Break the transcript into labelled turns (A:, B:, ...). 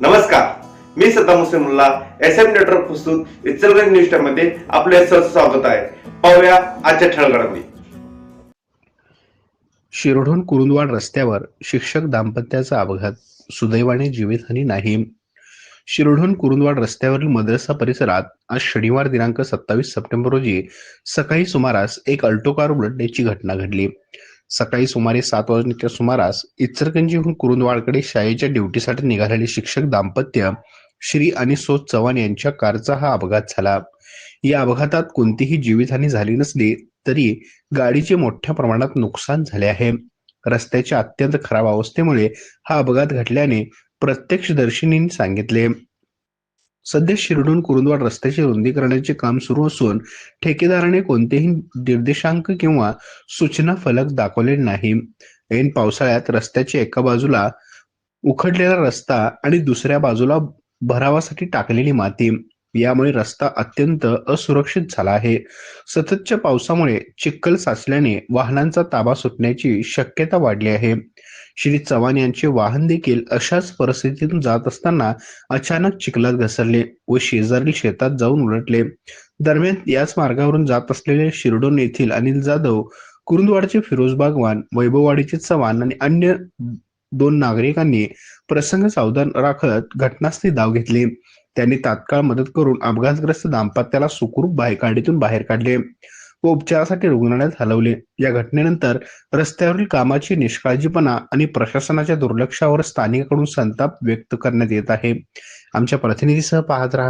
A: नमस्कार. मी Saddam Muslim S M network प्रस्तुत Ichalganj news टाइममध्ये आपले स्वागत आहे. पाहूया आजच्या ठळगडामध्ये
B: शिरढोण कुरुंदवाड रस्त्यावर शिक्षक दाम्पत्याचा अपघात सुदैवाने जीवितहानी नाही शिरढोण कुरुंदवाड रस्त्यावरील मद्रसा परिसरात आज शनिवार दिनांक सत्तावीस सप्टेंबर रोजी सकाळी सुमारास एक अल्टो कार उलटण्याची घटना घडली. सकाळी सुमारे सात वाजण्याच्या सुमारास इचरगंजीहून कुरुंदवाडकडे शाळेच्या ड्युटीसाठी निघालेले शिक्षक दाम्पत्य श्री आणि सो चव्हाण यांच्या कारचा हा अपघात झाला. या अपघातात कोणतीही जीवितहानी झाली नसली तरी गाडीचे मोठ्या प्रमाणात नुकसान झाले आहे. रस्त्याच्या अत्यंत खराब अवस्थेमुळे हा अपघात घडल्याने प्रत्यक्षदर्शींनी सांगितले. सध्या शिरडून कुरुंदवाड रस्त्याचे रुंदीकरणाचे काम सुरू असून ठेकेदाराने कोणतेही निर्देशांक किंवा सूचना फलक दाखवले नाही. ऐन पावसाळ्यात रस्त्याच्या एका बाजूला उखडलेला रस्ता आणि दुसऱ्या बाजूला भरावासाठी टाकलेली माती. यामुळे रस्ता अत्यंत असुरक्षित झाला आहे. सततच्या पावसामुळे चिखल साचल्याने वाहनांचा ताबा सुटण्याची शक्यता वाढली आहे. श्री चव्हाण यांचे वाहन देखील अशाच परिस्थितीतून जात असताना अचानक चिखलात घसरले व शेजारील शेतात जाऊन उलटले. दरम्यान याच मार्गावरून जात असलेले शिरडोन येथील अनिल जाधव कुरुंदवाडचे फिरोज बागवान वैभववाडीचे चव्हाण आणि अन्य दोन नागरिकांनी प्रसंग सावधान राखत घटनास्थळी धाव घेतली. त्यांनी तात्काळ मदत करून अपघातग्रस्त दाम्पत्याला सुखरूप बाहेर गाडीतून बाहेर काढले व उपचारासाठी रुग्णालयात हलवले. या घटनेनंतर रस्त्यावरील कामाची निष्काळजीपणा आणि प्रशासनाच्या दुर्लक्षावर स्थानिकांकडून संताप व्यक्त करण्यात येत आहे. आमच्या प्रतिनिधीसह पाहत राहा.